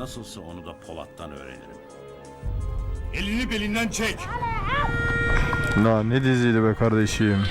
Nasılsa onu da Polat'tan öğrenirim. Elini belinden çek. La ne diziydi be kardeşim.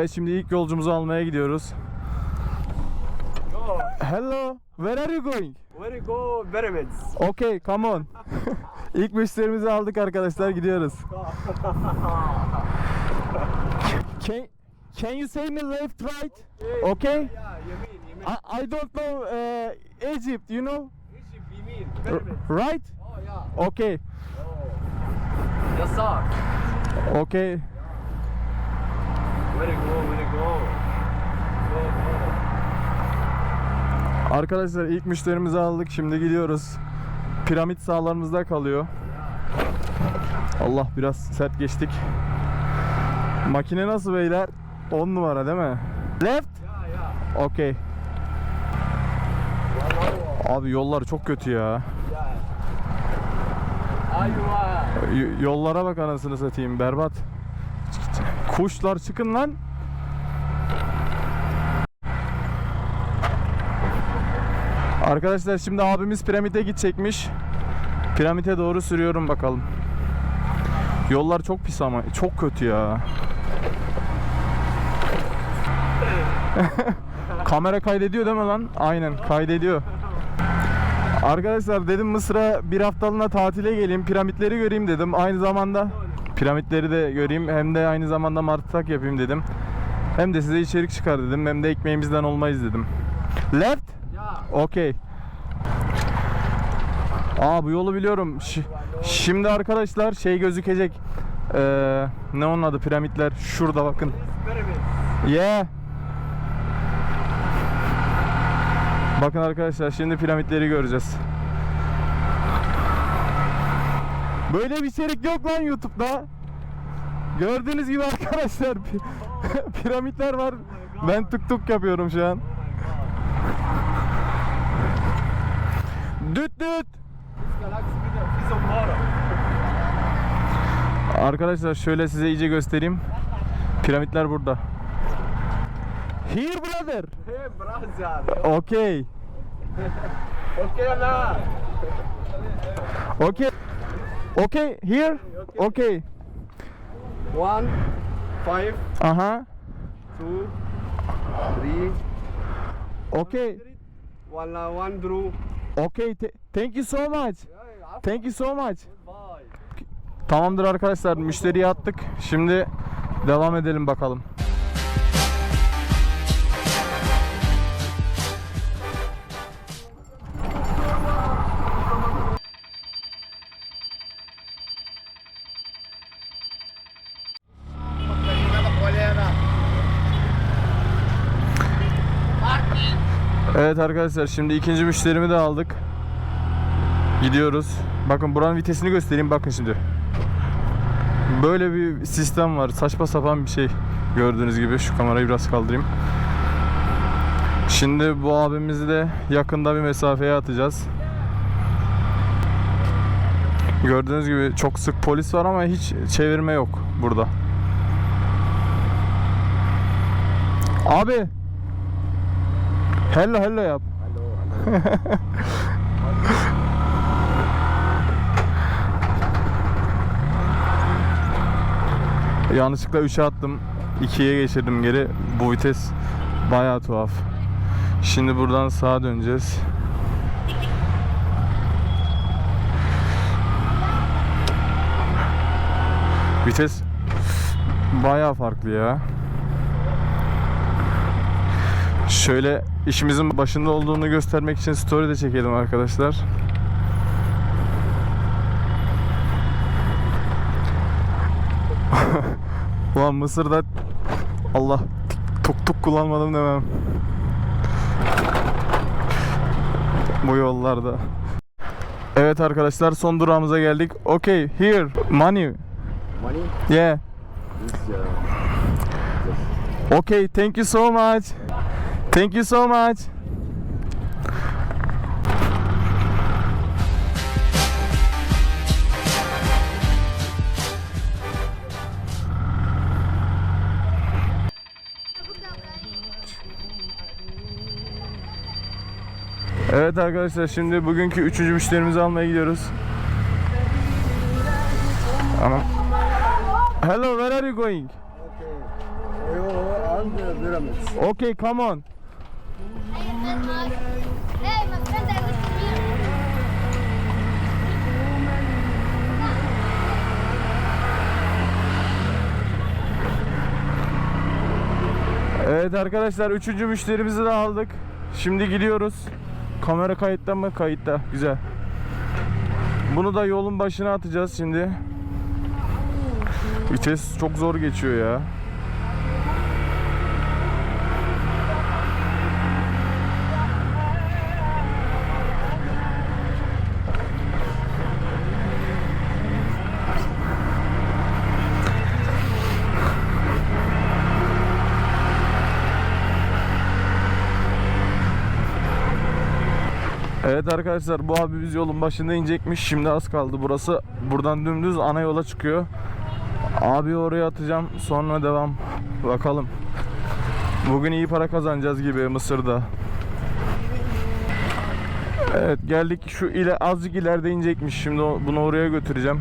Evet şimdi ilk yolcumuzu almaya gidiyoruz. Hello, where are you going? Where you go, pyramids? Okay, come on. ilk müşterimizi aldık arkadaşlar gidiyoruz. can, can you say me left right? Okay? Yeah, you mean, you mean I, I don't know uh, Egypt, you know? Egypt, R- pyramids? right? Oh yeah. Okay, Yes sir. okay. Where you go, where you go? Go, go. Arkadaşlar ilk müşterimizi aldık. Şimdi gidiyoruz. Piramit sağlarımızda kalıyor. Allah biraz sert geçtik. Makine nasıl beyler? 10 numara değil mi? Left? Okey. Abi yollar çok kötü ya. Y- yollara bak anasını satayım berbat. Kuşlar çıkın lan. Arkadaşlar şimdi abimiz piramide gidecekmiş. Piramite doğru sürüyorum bakalım. Yollar çok pis ama çok kötü ya. Kamera kaydediyor değil mi lan? Aynen kaydediyor. Arkadaşlar dedim Mısır'a bir haftalığına tatile geleyim, piramitleri göreyim dedim. Aynı zamanda piramitleri de göreyim hem de aynı zamanda martıtak yapayım dedim. Hem de size içerik çıkar dedim hem de ekmeğimizden olmayız dedim. Left? Yeah. Okey. Aa bu yolu biliyorum. Şi- şimdi arkadaşlar şey gözükecek. Ee, ne onun adı piramitler şurada bakın. Yeah. Bakın arkadaşlar şimdi piramitleri göreceğiz. Böyle bir içerik yok lan YouTube'da. Gördüğünüz gibi arkadaşlar pi- piramitler var. Ben tık tık yapıyorum şu an. Düt düt. Arkadaşlar şöyle size iyice göstereyim. Piramitler burada. Here brother. Hey brother. Okay. Okay Allah. Okay. Okay, here. Okay. One, five, Aha. two, three, Okay. one, uh, one drew. Okay. Th- thank you so much. Yeah, Thank you so much. Tamamdır arkadaşlar. Müşteriye attık. Şimdi devam edelim bakalım. Evet arkadaşlar şimdi ikinci müşterimi de aldık. Gidiyoruz. Bakın buranın vitesini göstereyim bakın şimdi. Böyle bir sistem var. Saçma sapan bir şey. Gördüğünüz gibi şu kamerayı biraz kaldırayım. Şimdi bu abimizi de yakında bir mesafeye atacağız. Gördüğünüz gibi çok sık polis var ama hiç çevirme yok burada. Abi. Hello hello yap. Yanlışlıkla 3'e attım. 2'ye geçirdim geri. Bu vites bayağı tuhaf. Şimdi buradan sağa döneceğiz. Vites bayağı farklı ya. Şöyle işimizin başında olduğunu göstermek için story de çekelim arkadaşlar. Ulan Mısır'da Allah tuk tuk kullanmadım demem. Bu yollarda. Evet arkadaşlar son durağımıza geldik. Okay, here. Money. Money? Yeah. Uh, Okay, thank you so much. Thank you so much. Evet arkadaşlar şimdi bugünkü üçüncü müşterimizi almaya gidiyoruz. Anam. Hello, where are you going? okay. Okay, come on. Hey, my friend, I was here. Evet arkadaşlar üçüncü müşterimizi de aldık. Şimdi gidiyoruz. Kamera kayıtta mı? Kayıtta. Güzel. Bunu da yolun başına atacağız şimdi. Vites çok zor geçiyor ya. Evet arkadaşlar bu abimiz yolun başında inecekmiş. Şimdi az kaldı. Burası buradan dümdüz ana yola çıkıyor. Abi oraya atacağım. Sonra devam. Bakalım. Bugün iyi para kazanacağız gibi Mısır'da. Evet geldik şu ile azıcık ileride inecekmiş. Şimdi bunu oraya götüreceğim.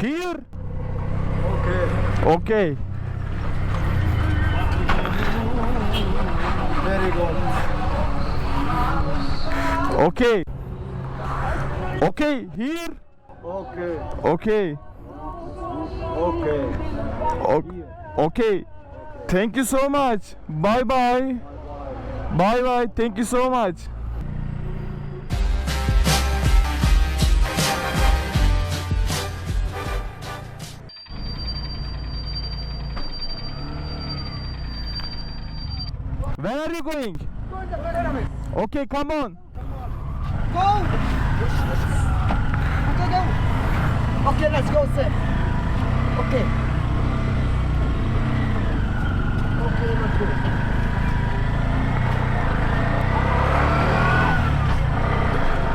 Here. Okay. Okay. Very good. Okay. Okay, here. Okay. Okay. Okay. Okay. Thank you so much. Bye bye. Bye bye. Thank you so much. Where are you going? Okay, come on. Go! Okay, go. Okay, let's go, sir. Okay. Okay, let's go.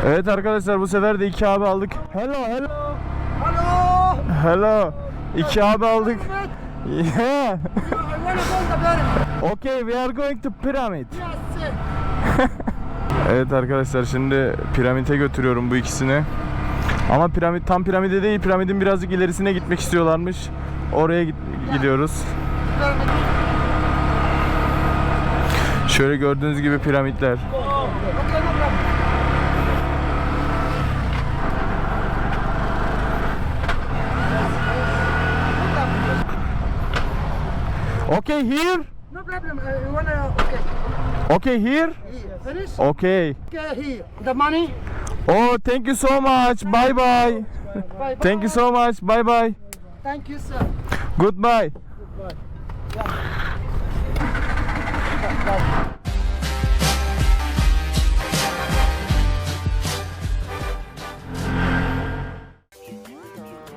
Evet arkadaşlar bu sefer de iki abi aldık. Hello, hello. Hello! Hello. İki abi aldık. Yeah. Okay, we are going to pyramid. Evet arkadaşlar şimdi piramite götürüyorum bu ikisini. Ama piramit tam piramide değil, piramidin birazcık ilerisine gitmek istiyorlarmış. Oraya git- gidiyoruz. Şöyle gördüğünüz gibi piramitler. Okay, here. No problem. Uh, you wanna, okay. Okay, here. Here. Finish? Okay. Okay, here. The money. Oh, thank you so much. Bye bye. Bye, Thank you so much. Bye bye. Thank you, sir. Goodbye.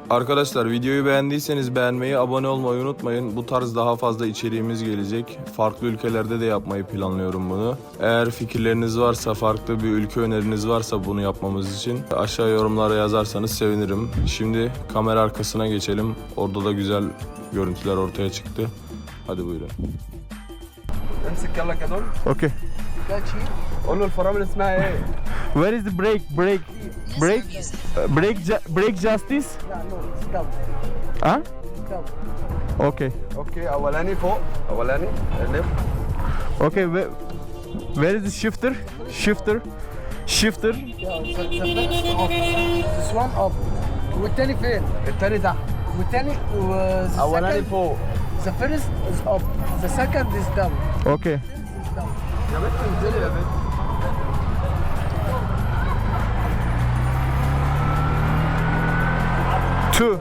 Arkadaşlar videoyu beğendiyseniz beğenmeyi, abone olmayı unutmayın. Bu tarz daha fazla içeriğimiz gelecek. Farklı ülkelerde de yapmayı planlıyorum bunu. Eğer fikirleriniz varsa, farklı bir ülke öneriniz varsa bunu yapmamız için aşağı yorumlara yazarsanız sevinirim. Şimdi kamera arkasına geçelim. Orada da güzel görüntüler ortaya çıktı. Hadi buyurun. امسك يلا كدول Okay. Catch here. قول له الفرامل اسمها ايه؟ Where is the break? Break. Break. Uh, break. Ju- break justice. Yeah, no, it's down. Huh? Down. Okay. اوكي اولاني فوق اولاني لف Okay. Where, where is the shifter? Shifter. Shifter. Yeah, the, the first off. This one up. والتاني فين؟ التاني تحت والتاني و the اولاني second- فوق The first is up. The second is down. Okay. Two. Two.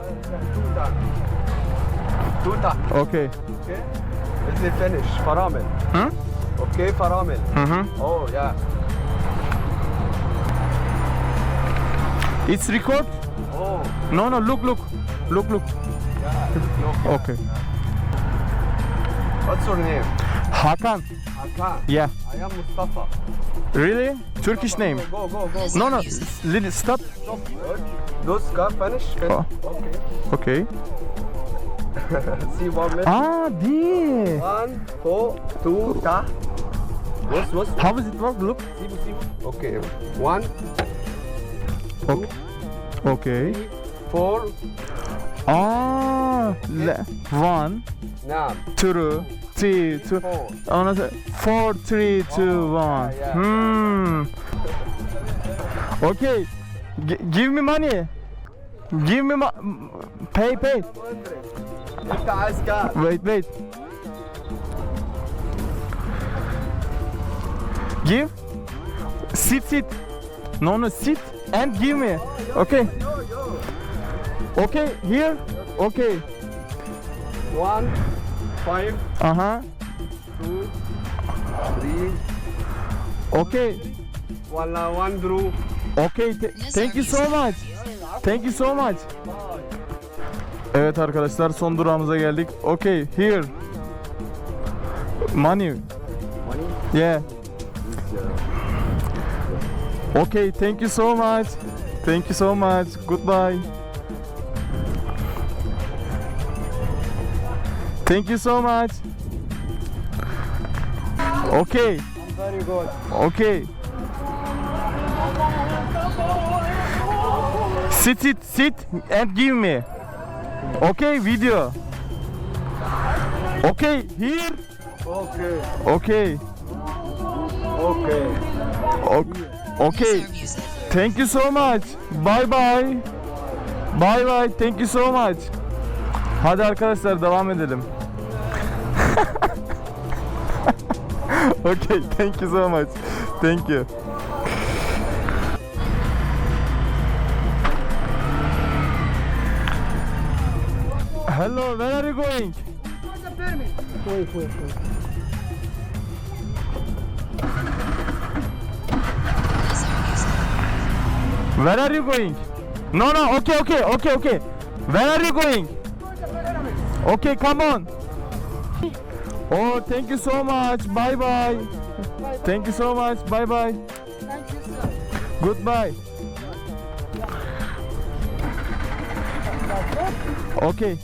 Tuta. Okay. Okay. It's a finish. Faramel. Hmm? Okay, Faramel. Mm-hmm. Oh yeah. It's record? Oh. No, no, look, look. Look, look. Yeah, look, look. okay. What's your name? Hakan. Hakan. Yeah. I am Mustafa. Really? Turkish name. Go, go, go. No no. Little stop. Those car finish? finish. Oh. Okay. Okay. See one minute. Ah, Aa değil. One, four, two, ta. What's, what's? How does it work? Look. Okay. One, Okay. Okay. four, Aa, le, one, Nam. two, three, two, Four. ondan sonra four, three, two, oh, one. Hmm. Okay. G- give me money. Give me pay, pay. Wait, wait. Give. Sit, sit. No, no, sit and give me. Okay. Okay, here. Okay. One, five, Uh huh. two, three, Okay. one, uh, one drew. Okay. th- thank you so much. Thank you so much. Evet arkadaşlar son durağımıza geldik. Okay, here. Money. Money? Yeah. Okay, thank you so much. Thank you so much. Goodbye. Thank you so much. Okay. Very good. Okay. Sit, sit, sit and give me. Okay, video. Okay, here. Okay, Okay. okay. Okay. Okay. Thank you so much. Bye bye. Bye bye. Thank you so much. Hadi arkadaşlar devam edelim. okay, thank you so much. Thank you. Hello, where are you going? Where are you going? No, no, okay, okay, okay, okay. Where are you going? Okay, come on. Oh, thank you so much. Bye bye. Thank you so much. Bye bye. Goodbye. Okay.